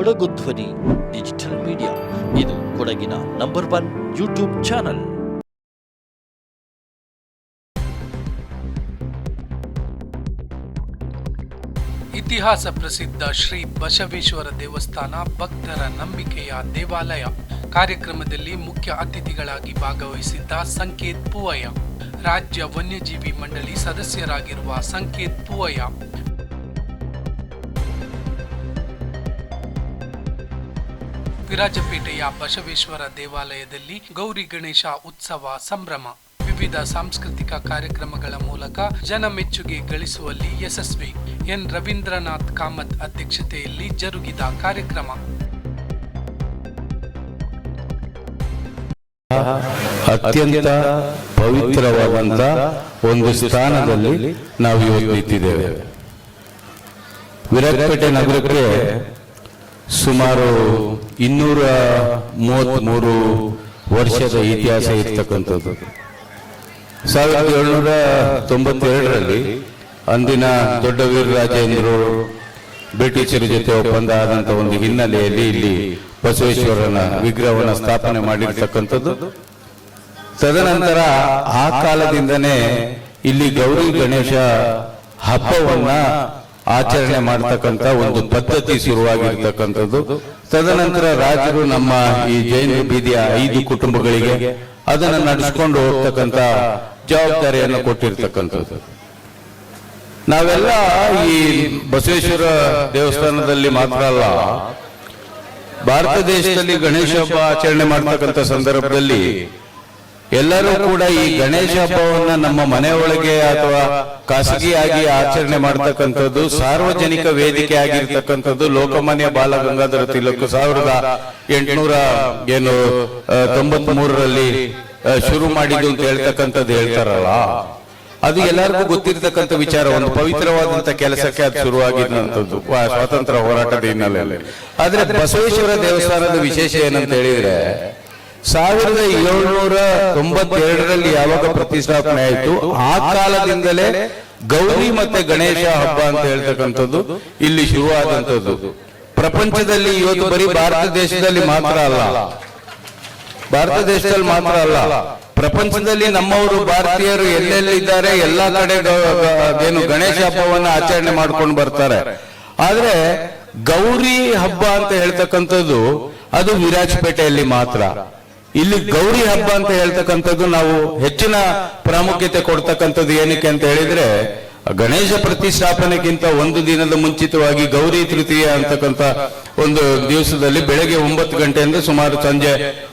ಕೊಡಗು ಧ್ವನಿ, digital media. ಇದು ಕೊಡಗಿನ ನಂಬರ್ ಒನ್ ಯೂಟ್ಯೂಬ್ ಚಾನಲ್. ಇತಿಹಾಸ ಪ್ರಸಿದ್ಧ ಶ್ರೀ ಬಸವೇಶ್ವರ ದೇವಸ್ಥಾನ ಭಕ್ತರ ನಂಬಿಕೆಯ ದೇವಾಲಯ. ಕಾರ್ಯಕ್ರಮದಲ್ಲಿ ಮುಖ್ಯ ಅತಿಥಿಗಳಾಗಿ ಭಾಗವಹಿಸಿದ್ದ ಸಂಕೇತ್ ಪೂವಯ್ಯ. ರಾಜ್ಯ ವನ್ಯಜೀವಿ ಮಂಡಳಿ ಸದಸ್ಯರಾಗಿರುವ ಸಂಕೇತ್ ಪೂವಯ್ಯ. ವಿರಾಜಪೇಟೆಯ ಬಸವೇಶ್ವರ ದೇವಾಲಯದಲ್ಲಿ ಗೌರಿ ಗಣೇಶ ಉತ್ಸವ ಸಂಭ್ರಮ. ವಿವಿಧ ಸಾಂಸ್ಕೃತಿಕ ಕಾರ್ಯಕ್ರಮಗಳ ಮೂಲಕ ಜನ ಮೆಚ್ಚುಗೆ ಗಳಿಸುವಲ್ಲಿ ಯಶಸ್ವಿ. ಎನ್. ರವೀಂದ್ರನಾಥ್ ಕಾಮತ್ ಅಧ್ಯಕ್ಷತೆಯಲ್ಲಿ ಜರುಗಿದ ಕಾರ್ಯಕ್ರಮ. ಅತ್ಯಂತ ಪವಿತ್ರವಾದಂತ ಒಂದು ಸ್ಥಾನದಲ್ಲಿ ನಾವು ಇವತ್ತು ನಿಂತಿದ್ದೇವೆ. ವಿರಾಜಪೇಟೆ ನಗರಕ್ಕೆ ಸುಮಾರು ಇನ್ನೂರ ಮೂವತ್ತ್ಮೂರು ವರ್ಷದ ಇತಿಹಾಸ ಇರ್ತಕ್ಕಂಥದ್ದು. ಸಾವಿರದ ಏಳ್ನೂರ ತೊಂಬತ್ತೆರಡರಲ್ಲಿ ಅಂದಿನ ದೊಡ್ಡ ವೀರರಾಜೇಂದ್ರರು ಬ್ರಿಟಿಷರ ಜೊತೆ ಒಪ್ಪಂದ ಆದಂತ ಒಂದು ಹಿನ್ನೆಲೆಯಲ್ಲಿ ಇಲ್ಲಿ ಬಸವೇಶ್ವರನ ವಿಗ್ರಹವನ್ನು ಸ್ಥಾಪನೆ ಮಾಡಿರ್ತಕ್ಕಂಥದ್ದು. ತದನಂತರ ಆ ಕಾಲದಿಂದನೇ ಇಲ್ಲಿ ಗೌರಿ ಗಣೇಶ ಹಬ್ಬವನ್ನ ಆಚರಣೆ ಮಾಡ್ತಕ್ಕಂಥ ಒಂದು ಪದ್ಧತಿ ಶುರುವಾಗಿರ್ತಕ್ಕಂಥದ್ದು. ತದನಂತರ ರಾಜರು ನಮ್ಮ ಈ ಜೈನ ಬೀದಿಯ ಐದು ಕುಟುಂಬಗಳಿಗೆ ಅದನ್ನು ನಡೆಸಿಕೊಂಡು ಹೋಗ್ತಕ್ಕಂಥ ಜವಾಬ್ದಾರಿಯನ್ನು ಕೊಟ್ಟಿರ್ತಕ್ಕಂಥದ್ದು. ನಾವೆಲ್ಲ ಈ ಬಸವೇಶ್ವರ ದೇವಸ್ಥಾನದಲ್ಲಿ ಮಾತ್ರ ಅಲ್ಲ ಭಾರತ ದೇಶದಲ್ಲಿ ಗಣೇಶ ಹಬ್ಬ ಆಚರಣೆ ಮಾಡ್ತಕ್ಕಂಥ ಸಂದರ್ಭದಲ್ಲಿ ಎಲ್ಲರೂ ಕೂಡ ಈ ಗಣೇಶ ಹಬ್ಬವನ್ನ ನಮ್ಮ ಮನೆಯೊಳಗೆ ಅಥವಾ ಖಾಸಗಿಯಾಗಿ ಆಚರಣೆ ಮಾಡತಕ್ಕಂಥದ್ದು ಸಾರ್ವಜನಿಕ ವೇದಿಕೆ ಆಗಿರ್ತಕ್ಕಂಥದ್ದು ಲೋಕಮಾನ್ಯ ಬಾಲ ಗಂಗಾಧರ ತಿಲಕ್ ಸಾವಿರದ ಎಂಟುನೂರ ಏನು ತೊಂಬತ್ ಮೂರರಲ್ಲಿ ಶುರು ಮಾಡಿದ್ದು ಅಂತ ಹೇಳ್ತಕ್ಕಂಥದ್ದು ಹೇಳ್ತಾರಲ್ಲ. ಅದು ಎಲ್ಲರಿಗೂ ಗೊತ್ತಿರತಕ್ಕಂಥ ವಿಚಾರ ಒಂದು ಪವಿತ್ರವಾದಂತ ಕೆಲಸಕ್ಕೆ ಅದು ಶುರುವಾಗಿದ್ದಂಥದ್ದು ಸ್ವಾತಂತ್ರ್ಯ ಹೋರಾಟದ ಹಿನ್ನೆಲೆಯಲ್ಲಿ. ಆದ್ರೆ ಬಸವೇಶ್ವರ ದೇವಸ್ಥಾನದ ವಿಶೇಷ ಏನಂತ ಹೇಳಿದ್ರೆ ಸಾವಿರದ ಏಳ್ನೂರ ತೊಂಬತ್ತೆರಡರಲ್ಲಿ ಯಾವಾಗ ಪ್ರತಿಷ್ಠಾಪನೆ ಆಯಿತು? ಆ ಕಾಲದಿಂದಲೇ ಗೌರಿ ಮತ್ತೆ ಗಣೇಶ ಹಬ್ಬ ಅಂತ ಹೇಳ್ತಕ್ಕಂಥದ್ದು ಇಲ್ಲಿ ಶುರುವಾದಂಥದ್ದು. ಪ್ರಪಂಚದಲ್ಲಿ ಇವತ್ತು ಬರೀ ಭಾರತ ದೇಶದಲ್ಲಿ ಮಾತ್ರ ಅಲ್ಲ. ಭಾರತ ದೇಶದಲ್ಲಿ ಮಾತ್ರ ಅಲ್ಲ. ಪ್ರಪಂಚದಲ್ಲಿ ನಮ್ಮವರು ಭಾರತೀಯರು ಎಲ್ಲೆಲ್ಲಿದ್ದಾರೆ? ಎಲ್ಲಾ ಕಡೆ ಏನು ಗಣೇಶ ಹಬ್ಬವನ್ನ ಆಚರಣೆ ಮಾಡ್ಕೊಂಡು ಬರ್ತಾರೆ. ಆದ್ರೆ ಗೌರಿ ಹಬ್ಬ ಅಂತ ಹೇಳ್ತಕ್ಕಂಥದ್ದು ಅದು ವಿರಾಜಪೇಟೆಯಲ್ಲಿ ಮಾತ್ರ. ಇಲ್ಲಿ ಗೌರಿ ಹಬ್ಬ ಅಂತ ಹೇಳ್ತಕ್ಕಂಥದ್ದು ನಾವು ಹೆಚ್ಚಿನ ಪ್ರಾಮುಖ್ಯತೆ ಕೊಡ್ತಕ್ಕಂಥದ್ದು ಏನಕ್ಕೆ ಅಂತ ಹೇಳಿದ್ರೆ, ಗಣೇಶ ಪ್ರತಿಷ್ಠಾಪನೆಗಿಂತ ಒಂದು ದಿನದ ಮುಂಚಿತವಾಗಿ ಗೌರಿ ತೃತೀಯ ಅಂತಕ್ಕಂಥ ಒಂದು ದಿವಸದಲ್ಲಿ ಬೆಳಗ್ಗೆ ಒಂಬತ್ತು ಗಂಟೆಯಿಂದ ಸುಮಾರು ಸಂಜೆ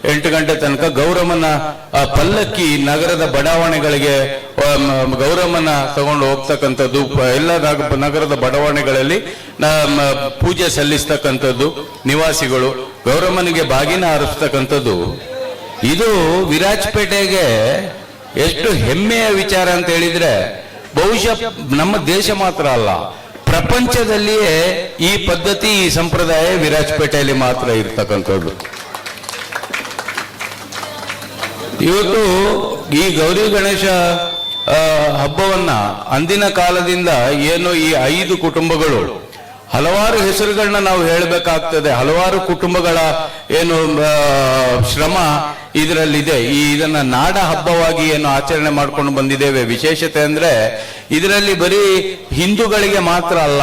ಎಂಟು ಗಂಟೆ ತನಕ ಗೌರಮ್ಮನ ಪಲ್ಲಕ್ಕಿ ನಗರದ ಬಡಾವಣೆಗಳಿಗೆ ಗೌರಮ್ಮನ ತಗೊಂಡು ಹೋಗ್ತಕ್ಕಂಥದ್ದು ಎಲ್ಲ ನಗ- ನಗರದ ಬಡಾವಣೆಗಳಲ್ಲಿ ಪೂಜೆ ಸಲ್ಲಿಸ್ತಕ್ಕಂಥದ್ದು ನಿವಾಸಿಗಳು. ಗೌರಮ್ಮನಿಗೆ ಬಾಗಿನ ಹಾರಿಸ್ತಕ್ಕಂಥದ್ದು ಇದು ವಿರಾಜಪೇಟೆಗೆ ಎಷ್ಟು ಹೆಮ್ಮೆಯ ವಿಚಾರ ಅಂತ ಹೇಳಿದ್ರೆ, ಬಹುಶಃ ನಮ್ಮ ದೇಶ ಮಾತ್ರ ಅಲ್ಲ, ಪ್ರಪಂಚದಲ್ಲಿಯೇ ಈ ಪದ್ಧತಿ, ಈ ಸಂಪ್ರದಾಯ ವಿರಾಜಪೇಟೆಯಲ್ಲಿ ಮಾತ್ರ ಇರ್ತಕ್ಕಂಥದ್ದು. ಇವತ್ತು ಈ ಗೌರಿ ಗಣೇಶ ಹಬ್ಬವನ್ನ ಅಂದಿನ ಕಾಲದಿಂದ ಏನು ಈ ಐದು ಕುಟುಂಬಗಳು ಹಲವಾರು ಹೆಸರುಗಳನ್ನ ನಾವು ಹೇಳಬೇಕಾಗ್ತದೆ. ಹಲವಾರು ಕುಟುಂಬಗಳ ಏನು ಶ್ರಮ ಇದರಲ್ಲಿದೆ. ಈ ಇದನ್ನ ನಾಡ ಹಬ್ಬವಾಗಿ ಏನು ಆಚರಣೆ ಮಾಡ್ಕೊಂಡು ಬಂದಿದ್ದೇವೆ. ವಿಶೇಷತೆ ಅಂದ್ರೆ ಇದರಲ್ಲಿ ಬರೀ ಹಿಂದೂಗಳಿಗೆ ಮಾತ್ರ ಅಲ್ಲ,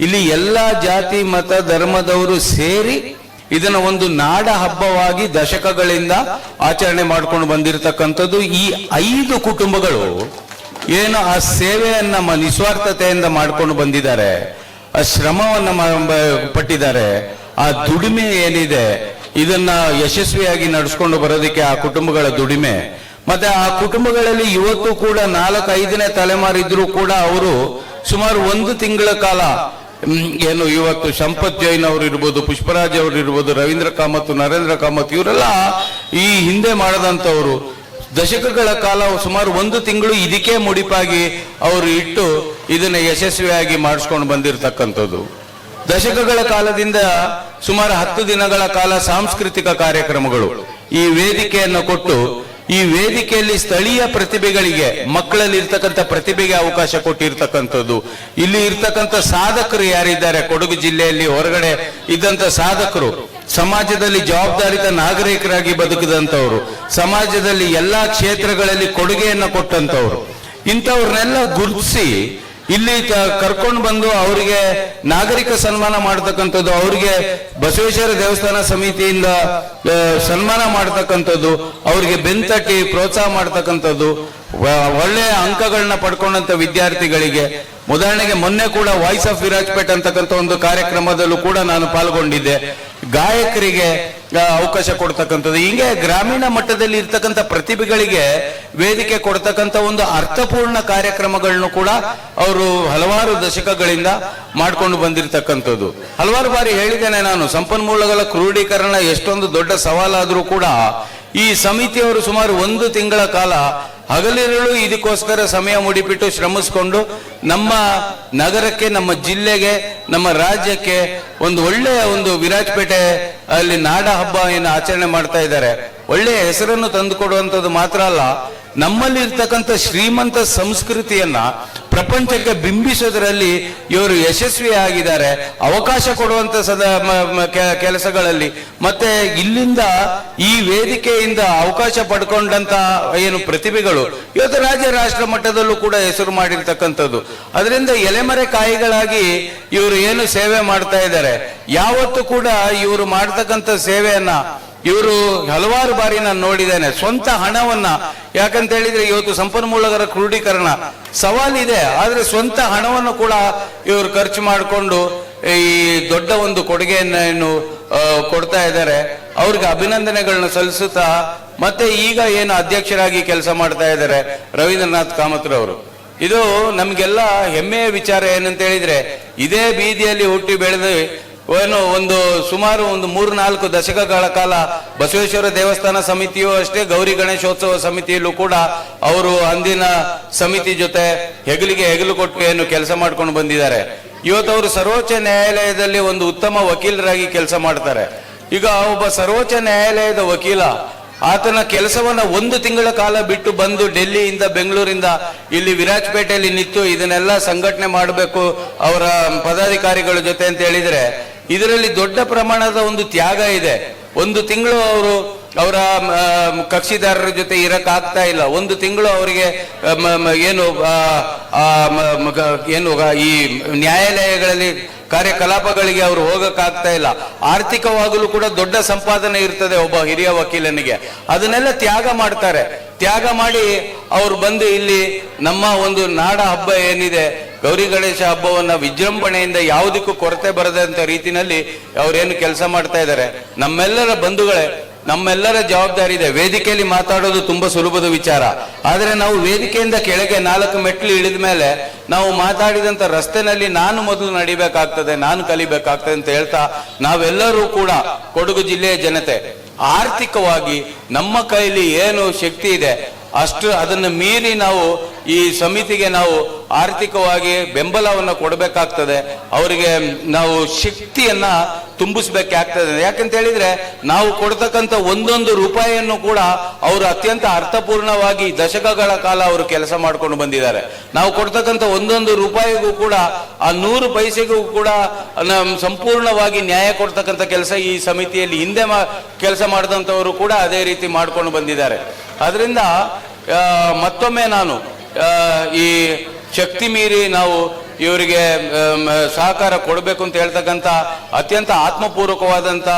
ಇಲ್ಲಿ ಎಲ್ಲ ಜಾತಿ, ಮತ, ಧರ್ಮದವರು ಸೇರಿ ಇದನ್ನ ಒಂದು ನಾಡ ಹಬ್ಬವಾಗಿ ದಶಕಗಳಿಂದ ಆಚರಣೆ ಮಾಡ್ಕೊಂಡು ಬಂದಿರತಕ್ಕಂಥದ್ದು. ಈ ಐದು ಕುಟುಂಬಗಳು ಏನು ಆ ಸೇವೆಯನ್ನ ನಿಸ್ವಾರ್ಥತೆಯಿಂದ ಮಾಡ್ಕೊಂಡು ಬಂದಿದ್ದಾರೆ. ಶ್ರಮವನ್ನ ಪಟ್ಟಿದ್ದಾರೆ. ಆ ದುಡಿಮೆ ಏನಿದೆ, ಇದನ್ನ ಯಶಸ್ವಿಯಾಗಿ ನಡೆಸ್ಕೊಂಡು ಬರೋದಕ್ಕೆ ಆ ಕುಟುಂಬಗಳ ದುಡಿಮೆ. ಮತ್ತೆ ಆ ಕುಟುಂಬಗಳಲ್ಲಿ ಇವತ್ತು ಕೂಡ ನಾಲ್ಕು ಐದನೇ ತಲೆಮಾರಿದ್ರು ಕೂಡ ಅವರು ಸುಮಾರು ಒಂದು ತಿಂಗಳ ಕಾಲ ಏನು ಇವತ್ತು ಸಂಪತ್ ಜೈನ್ ಅವರು ಇರ್ಬೋದು, ಪುಷ್ಪರಾಜ್ ಅವರು ಇರ್ಬೋದು, ರವೀಂದ್ರ ಕಾಮತ್, ನರೇಂದ್ರ ಕಾಮತ್, ಇವರೆಲ್ಲ ಈ ಹಿಂದೆ ಮಾಡದಂತವರು ದಶಕಗಳ ಕಾಲ ಸುಮಾರು ಒಂದು ತಿಂಗಳು ಇದಕ್ಕೆ ಮುಡಿಪಾಗಿ ಅವರು ಇಟ್ಟು ಇದನ್ನ ಯಶಸ್ವಿಯಾಗಿ ಮಾಡಿಸ್ಕೊಂಡು ಬಂದಿರತಕ್ಕಂಥದ್ದು. ದಶಕಗಳ ಕಾಲದಿಂದ ಸುಮಾರು ಹತ್ತು ದಿನಗಳ ಕಾಲ ಸಾಂಸ್ಕೃತಿಕ ಕಾರ್ಯಕ್ರಮಗಳು. ಈ ವೇದಿಕೆಯನ್ನು ಕೊಟ್ಟು, ಈ ವೇದಿಕೆಯಲ್ಲಿ ಸ್ಥಳೀಯ ಪ್ರತಿಭೆಗಳಿಗೆ, ಮಕ್ಕಳಲ್ಲಿ ಇರ್ತಕ್ಕಂಥ ಪ್ರತಿಭೆಗೆ ಅವಕಾಶ ಕೊಟ್ಟಿರ್ತಕ್ಕಂಥದ್ದು. ಇಲ್ಲಿ ಇರ್ತಕ್ಕಂಥ ಸಾಧಕರು ಯಾರಿದ್ದಾರೆ? ಕೊಡಗು ಜಿಲ್ಲೆಯಲ್ಲಿ ಹೊರಗಡೆ ಇದ್ದಂಥ ಸಾಧಕರು. ಸಮಾಜದಲ್ಲಿ ಜವಾಬ್ದಾರಿತ ನಾಗರಿಕರಾಗಿ ಬದುಕಿದಂಥವ್ರು. ಸಮಾಜದಲ್ಲಿ ಎಲ್ಲಾ ಕ್ಷೇತ್ರಗಳಲ್ಲಿ ಕೊಡುಗೆಯನ್ನು ಕೊಟ್ಟಂಥವ್ರು. ಇಂಥವ್ರನ್ನೆಲ್ಲ ಗುರುತಿಸಿ ಇಲ್ಲಿ ಕರ್ಕೊಂಡು ಬಂದು ಅವರಿಗೆ ನಾಗರಿಕ ಸನ್ಮಾನ ಮಾಡತಕ್ಕಂಥದ್ದು, ಅವರಿಗೆ ಬಸವೇಶ್ವರ ದೇವಸ್ಥಾನ ಸಮಿತಿಯಿಂದ ಸನ್ಮಾನ ಮಾಡತಕ್ಕಂಥದ್ದು, ಅವರಿಗೆ ಬೆಂತಟ್ಟಿ ಪ್ರೋತ್ಸಾಹ ಮಾಡತಕ್ಕಂಥದ್ದು ಒಳ್ಳೆಯ ಅಂಕಗಳನ್ನ ಪಡ್ಕೊಂಡಂತ ವಿದ್ಯಾರ್ಥಿಗಳಿಗೆ, ಉದಾಹರಣೆಗೆ ಮೊನ್ನೆ ಕೂಡ ವಾಯ್ಸ್ ಆಫ್ ವಿರಾಜ್ಪೇಟ್ ಅಂತಕ್ಕಂಥ ಒಂದು ಕಾರ್ಯಕ್ರಮದಲ್ಲೂ ಕೂಡ ನಾನು ಪಾಲ್ಗೊಂಡಿದ್ದೆ. ಗಾಯಕರಿಗೆ ಅವಕಾಶ ಕೊಡ್ತಕ್ಕಂಥದ್ದು. ಹಿಂಗೆ ಗ್ರಾಮೀಣ ಮಟ್ಟದಲ್ಲಿ ಇರ್ತಕ್ಕಂಥ ಪ್ರತಿಭೆಗಳಿಗೆ ವೇದಿಕೆ ಕೊಡ್ತಕ್ಕಂಥ ಒಂದು ಅರ್ಥಪೂರ್ಣ ಕಾರ್ಯಕ್ರಮಗಳನ್ನು ಕೂಡ ಅವರು ಹಲವಾರು ದಶಕಗಳಿಂದ ಮಾಡ್ಕೊಂಡು ಬಂದಿರತಕ್ಕಂಥದ್ದು. ಹಲವಾರು ಬಾರಿ ಹೇಳಿದ್ದೇನೆ ನಾನು, ಸಂಪನ್ಮೂಲಗಳ ಕ್ರೋಢೀಕರಣ ಎಷ್ಟೊಂದು ದೊಡ್ಡ ಸವಾಲಾದರೂ ಕೂಡ ಈ ಸಮಿತಿಯವರು ಸುಮಾರು ಒಂದು ತಿಂಗಳ ಕಾಲ ಹಗಲಿರುಳು ಇದಕ್ಕೋಸ್ಕರ ಸಮಯ ಮುಡಿಪಿಟ್ಟು ಶ್ರಮಿಸ್ಕೊಂಡು ನಮ್ಮ ನಗರಕ್ಕೆ, ನಮ್ಮ ಜಿಲ್ಲೆಗೆ, ನಮ್ಮ ರಾಜ್ಯಕ್ಕೆ ಒಂದು ಒಳ್ಳೆಯ ಒಂದು ವಿರಾಜಪೇಟೆ ಅಲ್ಲಿ ನಾಡ ಹಬ್ಬ ಏನು ಆಚರಣೆ ಮಾಡ್ತಾ ಇದ್ದಾರೆ. ಒಳ್ಳೆಯ ಹೆಸರನ್ನು ತಂದು ಕೊಡುವಂಥದ್ದು ಮಾತ್ರ ಅಲ್ಲ, ನಮ್ಮಲ್ಲಿ ಇರ್ತಕ್ಕಂಥ ಶ್ರೀಮಂತ ಸಂಸ್ಕೃತಿಯನ್ನ ಪ್ರಪಂಚಕ್ಕೆ ಬಿಂಬಿಸೋದರಲ್ಲಿ ಇವರು ಯಶಸ್ವಿಯಾಗಿದ್ದಾರೆ. ಅವಕಾಶ ಕೊಡುವಂತ ಸದ ಕೆಲಸಗಳಲ್ಲಿ. ಮತ್ತೆ ಇಲ್ಲಿಂದ ಈ ವೇದಿಕೆಯಿಂದ ಅವಕಾಶ ಪಡ್ಕೊಂಡಂತ ಏನು ಪ್ರತಿಭೆಗಳು, ಇವತ್ತು ರಾಜ್ಯ ರಾಷ್ಟ್ರ ಮಟ್ಟದಲ್ಲೂ ಕೂಡ ಹೆಸರು ಮಾಡಿರ್ತಕ್ಕಂಥದ್ದು. ಅದರಿಂದ ಎಲೆಮರೆ ಕಾಯಿಗಳಾಗಿ ಇವರು ಏನು ಸೇವೆ ಮಾಡ್ತಾ ಇದ್ದಾರೆ. ಯಾವತ್ತು ಕೂಡ ಇವರು ಮಾಡ್ತಕ್ಕಂಥ ಸೇವೆಯನ್ನ ಇವರು ಹಲವಾರು ಬಾರಿ ನಾನು ನೋಡಿದ್ದೇನೆ. ಸ್ವಂತ ಹಣವನ್ನ. ಯಾಕಂತ ಹೇಳಿದ್ರೆ ಇವತ್ತು ಸಂಪನ್ಮೂಲಗಳ ಕ್ರೋಢೀಕರಣ ಸವಾಲಿದೆ ಆದ್ರೆ ಸ್ವಂತ ಹಣವನ್ನು ಕೂಡ ಇವರು ಖರ್ಚು ಮಾಡಿಕೊಂಡು ಈ ದೊಡ್ಡ ಒಂದು ಕೊಡುಗೆಯನ್ನ ಕೊಡ್ತಾ ಇದ್ದಾರೆ. ಅವ್ರಿಗೆ ಅಭಿನಂದನೆಗಳನ್ನ ಸಲ್ಲಿಸುತ್ತಾ ಮತ್ತೆ ಈಗ ಏನು ಅಧ್ಯಕ್ಷರಾಗಿ ಕೆಲಸ ಮಾಡ್ತಾ ಇದ್ದಾರೆ ರವೀಂದ್ರನಾಥ್ ಕಾಮತ್ರವರು. ಇದು ನಮಗೆಲ್ಲ ಹೆಮ್ಮೆಯ ವಿಚಾರ ಏನಂತ ಹೇಳಿದ್ರೆ, ಇದೇ ಬೀದಿಯಲ್ಲಿ ಹುಟ್ಟಿ ಬೆಳೆದು ಏನು, ಒಂದು ಸುಮಾರು ಒಂದು ಮೂರು ನಾಲ್ಕು ದಶಕಗಳ ಕಾಲ ಬಸವೇಶ್ವರ ದೇವಸ್ಥಾನ ಸಮಿತಿಯು ಅಷ್ಟೇ, ಗೌರಿ ಗಣೇಶೋತ್ಸವ ಸಮಿತಿಯಲ್ಲೂ ಕೂಡ ಅವರು ಅಂದಿನ ಸಮಿತಿ ಜೊತೆ ಹೆಗಲಿಗೆ ಹೆಗಲು ಕೊಟ್ಟು ಏನು ಕೆಲಸ ಮಾಡ್ಕೊಂಡು ಬಂದಿದ್ದಾರೆ. ಇವತ್ತು ಅವರು ಸರ್ವೋಚ್ಚ ನ್ಯಾಯಾಲಯದಲ್ಲಿ ಒಂದು ಉತ್ತಮ ವಕೀಲರಾಗಿ ಕೆಲಸ ಮಾಡ್ತಾರೆ. ಈಗ ಒಬ್ಬ ಸರ್ವೋಚ್ಚ ನ್ಯಾಯಾಲಯದ ವಕೀಲ, ಆತನ ಕೆಲಸವನ್ನ ಒಂದು ತಿಂಗಳ ಕಾಲ ಬಿಟ್ಟು ಬಂದು ಡೆಲ್ಲಿಯಿಂದ ಬೆಂಗಳೂರಿಂದ ಇಲ್ಲಿ ವಿರಾಜಪೇಟೆಯಲ್ಲಿ ನಿಂತು ಇದನ್ನೆಲ್ಲ ಸಂಘಟನೆ ಮಾಡಬೇಕು ಅವರ ಪದಾಧಿಕಾರಿಗಳ ಜೊತೆ ಅಂತ ಹೇಳಿದ್ರೆ ಇದರಲ್ಲಿ ದೊಡ್ಡ ಪ್ರಮಾಣದ ಒಂದು ತ್ಯಾಗ ಇದೆ. ಒಂದು ತಿಂಗಳು ಅವರು ಅವರ ಕಕ್ಷಿದಾರರ ಜೊತೆ ಇರಕ್ಕಾಗ್ತಾ ಇಲ್ಲ. ಒಂದು ತಿಂಗಳು ಅವರಿಗೆ ಏನು ಏನು ಈ ನ್ಯಾಯಾಲಯಗಳಲ್ಲಿ ಕಾರ್ಯಕಲಾಪಗಳಿಗೆ ಅವರು ಹೋಗಕ್ಕಾಗ್ತಾ ಇಲ್ಲ. ಆರ್ಥಿಕವಾಗಲೂ ಕೂಡ ದೊಡ್ಡ ಸಂಪಾದನೆ ಇರ್ತದೆ ಒಬ್ಬ ಹಿರಿಯ ವಕೀಲನಿಗೆ. ಅದನ್ನೆಲ್ಲ ತ್ಯಾಗ ಮಾಡ್ತಾರೆ. ತ್ಯಾಗ ಮಾಡಿ ಅವ್ರು ಬಂದು ಇಲ್ಲಿ ನಮ್ಮ ಒಂದು ನಾಡ ಹಬ್ಬ ಏನಿದೆ ಗೌರಿ ಗಣೇಶ ಹಬ್ಬವನ್ನ ವಿಜೃಂಭಣೆಯಿಂದ ಯಾವುದಕ್ಕೂ ಕೊರತೆ ಬರದಂತ ರೀತಿನಲ್ಲಿ ಅವ್ರೇನು ಕೆಲಸ ಮಾಡ್ತಾ ಇದ್ದಾರೆ. ನಮ್ಮೆಲ್ಲರ ಬಂಧುಗಳೇ, ನಮ್ಮೆಲ್ಲರ ಜವಾಬ್ದಾರಿ ಇದೆ. ವೇದಿಕೆಯಲ್ಲಿ ಮಾತಾಡೋದು ತುಂಬಾ ಸುಲಭದ ವಿಚಾರ. ಆದ್ರೆ ನಾವು ವೇದಿಕೆಯಿಂದ ಕೆಳಗೆ ನಾಲ್ಕು ಮೆಟ್ಲು ಇಳಿದ ಮೇಲೆ ನಾವು ಮಾತಾಡಿದಂತ ರಸ್ತೆನಲ್ಲಿ ನಾನು ಮೊದಲು ನಡಿಬೇಕಾಗ್ತದೆ, ನಾನು ಕಲಿಬೇಕಾಗ್ತದೆ ಅಂತ ಹೇಳ್ತಾ ನಾವೆಲ್ಲರೂ ಕೂಡ ಕೊಡಗು ಜಿಲ್ಲೆಯ ಜನತೆ, ಆರ್ಥಿಕವಾಗಿ ನಮ್ಮ ಕೈಲಿ ಏನು ಶಕ್ತಿ ಇದೆ, ಅಷ್ಟು ಅದನ್ನು ಮೀರಿ ನಾವು ಈ ಸಮಿತಿಗೆ ನಾವು ಆರ್ಥಿಕವಾಗಿ ಬೆಂಬಲವನ್ನು ಕೊಡಬೇಕಾಗ್ತದೆ. ಅವರಿಗೆ ನಾವು ಶಕ್ತಿಯನ್ನ ತುಂಬಿಸ್ಬೇಕಾಗ್ತದೆ. ಯಾಕಂತ ಹೇಳಿದ್ರೆ ನಾವು ಕೊಡ್ತಕ್ಕಂಥ ಒಂದೊಂದು ರೂಪಾಯಿಯನ್ನು ಕೂಡ ಅವರು ಅತ್ಯಂತ ಅರ್ಥಪೂರ್ಣವಾಗಿ ದಶಕಗಳ ಕಾಲ ಅವರು ಕೆಲಸ ಮಾಡ್ಕೊಂಡು ಬಂದಿದ್ದಾರೆ. ನಾವು ಕೊಡ್ತಕ್ಕಂಥ ಒಂದೊಂದು ರೂಪಾಯಿಗೂ ಕೂಡ, ಆ ನೂರು ಪೈಸೆಗೂ ಕೂಡ ಸಂಪೂರ್ಣವಾಗಿ ನ್ಯಾಯ ಕೊಡ್ತಕ್ಕಂಥ ಕೆಲಸ ಈ ಸಮಿತಿಯಲ್ಲಿ ಹಿಂದೆ ಕೆಲಸ ಮಾಡಿದಂಥವರು ಕೂಡ ಅದೇ ರೀತಿ ಮಾಡ್ಕೊಂಡು ಬಂದಿದ್ದಾರೆ. ಅದರಿಂದ ಮತ್ತೊಮ್ಮೆ ನಾನು ಈ ಶಕ್ತಿ ಮೀರಿ ನಾವು ಇವರಿಗೆ ಸಹಕಾರ ಕೊಡಬೇಕು ಅಂತ ಹೇಳ್ತಕ್ಕಂಥ ಅತ್ಯಂತ ಆತ್ಮಪೂರ್ವಕವಾದಂಥ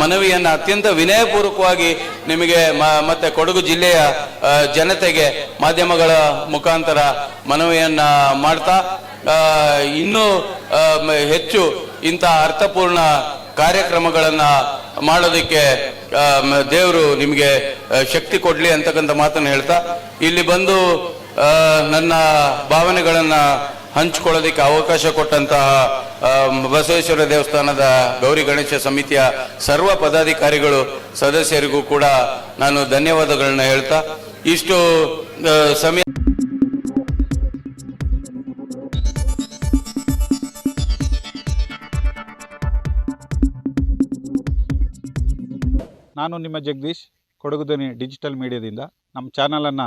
ಮನವಿಯನ್ನು ಅತ್ಯಂತ ವಿನಯಪೂರ್ವಕವಾಗಿ ನಿಮಗೆ ಮತ್ತೆ ಕೊಡಗು ಜಿಲ್ಲೆಯ ಜನತೆಗೆ, ಮಾಧ್ಯಮಗಳ ಮುಖಾಂತರ ಮನವಿಯನ್ನ ಮಾಡ್ತಾ ಇನ್ನೂ ಹೆಚ್ಚು ಇಂಥ ಅರ್ಥಪೂರ್ಣ ಕಾರ್ಯಕ್ರಮಗಳನ್ನು ಮಾಡೋದಕ್ಕೆ ದೇವರು ನಿಮಗೆ ಶಕ್ತಿ ಕೊಡಲಿ ಅಂತಕ್ಕಂಥ ಮಾತನ್ನು ಹೇಳ್ತಾ, ಇಲ್ಲಿ ಬಂದು ನನ್ನ ಭಾವನೆಗಳನ್ನು ಹಂಚ್ಕೊಳ್ಳೋದಕ್ಕೆ ಅವಕಾಶ ಕೊಟ್ಟಂತಹ ಬಸವೇಶ್ವರ ದೇವಸ್ಥಾನದ ಗೌರಿ ಗಣೇಶ ಸಮಿತಿಯ ಸರ್ವ ಪದಾಧಿಕಾರಿಗಳು ಸದಸ್ಯರಿಗೂ ಕೂಡ ನಾನು ಧನ್ಯವಾದಗಳನ್ನ ಹೇಳ್ತಾ, ಇಷ್ಟು ಸಮಯ ನಾನು ನಿಮ್ಮ ಜಗದೀಶ್ ಕೊಡಗುದನಿ ಡಿಜಿಟಲ್ ಮೀಡಿಯಾದಿಂದ. ನಮ್ಮ ಚಾನಲನ್ನು